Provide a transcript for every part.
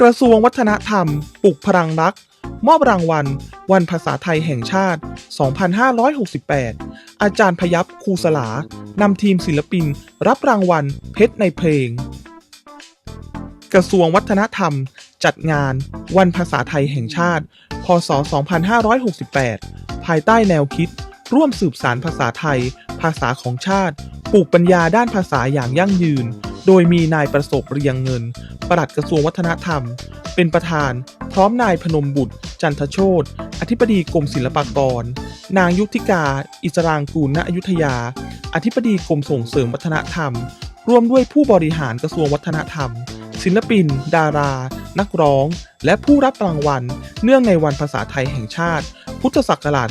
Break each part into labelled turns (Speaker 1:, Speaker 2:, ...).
Speaker 1: กระทรวงวัฒนธรรม ปลุกพลังรัก มอบรางวัล วันภาษาไทยแห่งชาติ 2568 อาจารย์พยับครูสลานำทีมศิลปิน รับรางวัล เพชรในเพลง กระทรวงวัฒนธรรม จัดงาน วันภาษาไทยแห่งชาติ พศ 2568 ภายใต้แนวคิด ร่วมสืบสารภาษาไทย ภาษาของชาติ ปลูกปัญญาด้านภาษาอย่างยั่งยืน โดยมีนายประสบเรียงเงิน ปลัดกระทรวงวัฒนธรรม เป็นประธาน พร้อมนายพนมบุตร จันทโชตอธิบดีกรมศิลปากร นางยุทธิกา อิสรางกูลณอยุธยา อธิบดีกรมส่งเสริมวัฒนธรรม ร่วมด้วยผู้บริหารกระทรวงวัฒนธรรม ศิลปิน ดารา นักร้อง และผู้รับรางวัล เนื่องในวันภาษาไทยแห่งชาติ พุทธศักราช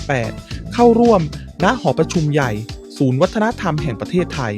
Speaker 1: 2568 เข้าร่วมณหอประชุมใหญ่ ศูนย์วัฒนธรรมแห่งประเทศไทย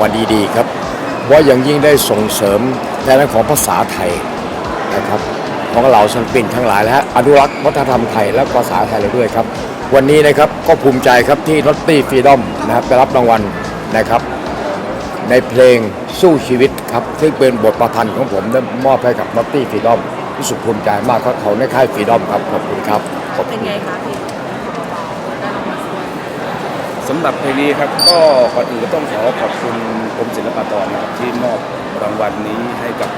Speaker 2: วันดีๆครับว่าอย่างยิ่งได้ส่งเสริมในเรื่องของภาษาไทยนะครับของเราศิลปินทั้งหลายและอนุรักษ์วัฒนธรรมไทยและภาษาไทยเลยด้วยครับ วันนี้นะครับก็ภูมิใจครับที่นอตตี้ฟรีดอมนะครับได้รับรางวัลนะครับ ในเพลงสู้ชีวิตครับซึ่งเป็นบทประพันธ์ของผมได้มอบให้กับนอตตี้ฟรีดอมรู้สึกภูมิใจมากครับเขาในค่ายฟรีดอมครับขอบคุณครับ
Speaker 3: เป็นไงคะพี่ได้รางวัลด้วย
Speaker 4: สำหรับเพลงนี้ครับก็ก่อนอื่นก็ต้องขอขอบคุณกรมศิลปากรนะครับที่มอบรางวัลนี้ให้กับ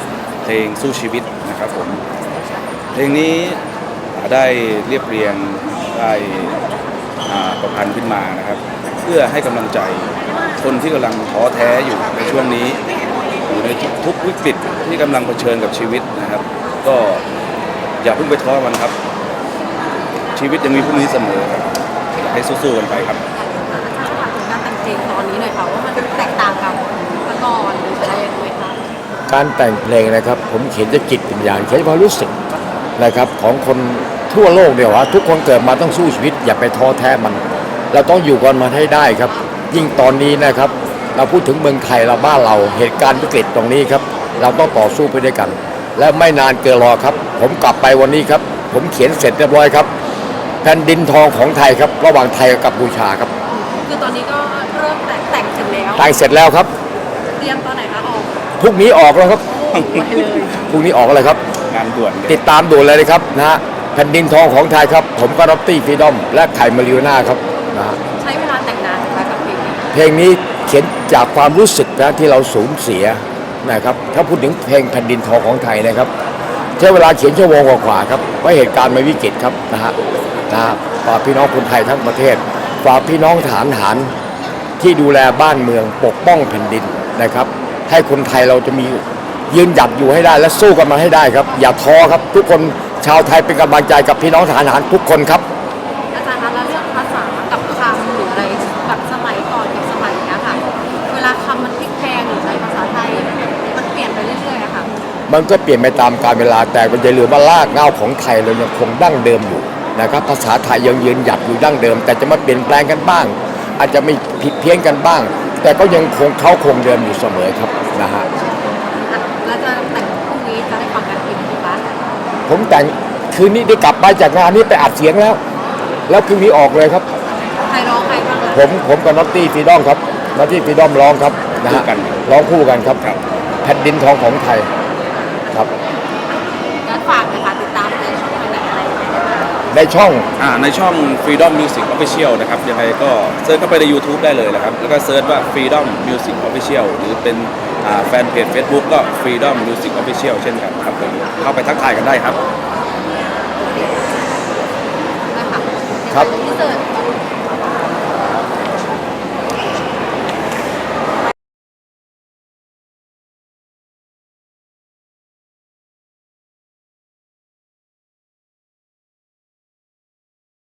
Speaker 4: เพลงสู้ชีวิตนะครับผมเพลงนี้ได้เรียบเรียงได้ประพันธ์ขึ้นมานะครับ เพื่อให้กำลังใจคนที่กำลังท้อแท้อยู่ในช่วงนี้อยู่ในทุกวิกฤตที่กำลังเผชิญกับชีวิตนะครับ ก็อย่าเพิ่งไปท้อมันครับ ชีวิตยังมีพรุ่งนี้เสมอครับให้สู้ๆกันไปครับ
Speaker 3: เพลงตอนนี้หน่อยค่ะว่ามันแตกต่างกับเมื่อก่อนหรืออะไรยังไงคะ
Speaker 2: การแต่งเพลงนะครับ ผมเขียนจะจิตวิญญาณเขียนความรู้สึกนะครับ ของคนทั่วโลกเดียวว่าทุกคนเกิดมาต้องสู้ชีวิต อย่าไปท้อแท้มัน เราต้องอยู่กันมาให้ได้ครับ ยิ่งตอนนี้นะครับ เราพูดถึงเมืองไทยเราบ้านเราเหตุการณ์วิกฤตตรงนี้ครับ เราต้องต่อสู้ไปด้วยกัน และไม่นานเกินรอครับ ผมกลับไปวันนี้ครับ ผมเขียนเสร็จเรียบร้อยครับแผ่นดินทองของไทยครับ ระหว่างไทยกับกัมพูชาครับ
Speaker 3: คือตอนนี้ก็เริ่มแต่งแต่งเสร็จแล้ว
Speaker 2: แต่งเสร็จแล้วครับ
Speaker 3: เตรียมตอนไหนคะออก
Speaker 2: พรุ่งนี้ออกแล้วครับ
Speaker 3: โอ้โหไปเลย
Speaker 2: พรุ่งนี้ออกเลยครับ
Speaker 4: งานด่วนเลย
Speaker 2: ติดตามด่วนเลยนะครับนะฮะแผ่นดินทองของไทยครับ ผมก็รับตี้ฟรีดอมและไข่มาริโอน่าครับนะฮะ
Speaker 3: ใช้เวลาแต่งนานไหมคะกับเพลงนี้
Speaker 2: เพลงนี้เขียนจากความรู้สึกนะที่เราสูญเสียนะครับถ้าพูดถึงเพลงแผ่นดินทองของไทยนะครับใช้เวลาเขียนชั่วโมงกว่าๆครับเพราะเหตุการณ์มันวิกฤตครับนะฮะนะฮะฝากพี่น้องคนไทยทั้งประเทศ ฝากพี่น้องทหารหารที่ดูแลบ้านเมืองปกป้องแผ่นดินนะครับ ให้คนไทยเราจะมียืนหยัดอยู่ให้ได้และสู้กันมาให้ได้ครับ อย่าท้อครับ ทุกคนชาวไทยเป็นกำลังใจกับพี่น้องทหารหารทุกคนครับ
Speaker 3: อาจารย์คะแล้วเรื่องภาษากับคำหรืออะไรแบบสมัยก่อนกับสมัยเนี้ยค่ะ เวลาคำมันพลิกแพลงหรืออะไรภาษาไทยมันเปลี่ยนไปเรื่อยๆอะค่ะ
Speaker 2: มันก็เปลี่ยนไปตามกาลเวลาแต่ก็จะเหลือว่ารากเหง้าของไทยเรายังคงดั้งเดิมอยู่ นะครับภาษาไทยยังยืนหยัดอยู่ดั้งเดิม แต่จะมาเปลี่ยนแปลงกันบ้าง อาจจะไม่ผิดเพี้ยนกันบ้าง แต่ก็ยังคงเขาคงเดิมอยู่เสมอครับนะฮะ
Speaker 3: แล้วจะแต่งพรุ่งนี้จะได้ฟังกันอีกไหมคะ
Speaker 2: ผมแต่งคืนนี้ได้กลับไปจากงานนี้ไปอัดเสียงแล้ว แล้วคืนนี้ออกเลยครับ
Speaker 3: ใครร้องใครบ้าง
Speaker 2: ผมผมกับน็อตตี้ฟรีดอมครับน็อตตี้ฟรีดอมร้องครับนะฮะ
Speaker 4: คู่กัน
Speaker 2: ร้องคู่กันครับ
Speaker 4: ครับ
Speaker 2: แผ่นดินทองของไทยครับ
Speaker 3: งั้นฝากเลยค่ะ
Speaker 2: ในช่อง
Speaker 4: อ่าในช่อง Freedom Music Official นะครับยังไงก็เซิร์ชเข้าไปใน YouTube ได้เลยนะครับ แล้วก็เซิร์ชว่า Freedom Music Official หรือเป็นอ่าแฟนเพจ Facebook ก็ Freedom Music Official เช่นกันครับผมเข้าไปทักทายกันได้ครับ
Speaker 3: นะคะ
Speaker 2: ครับ
Speaker 3: ย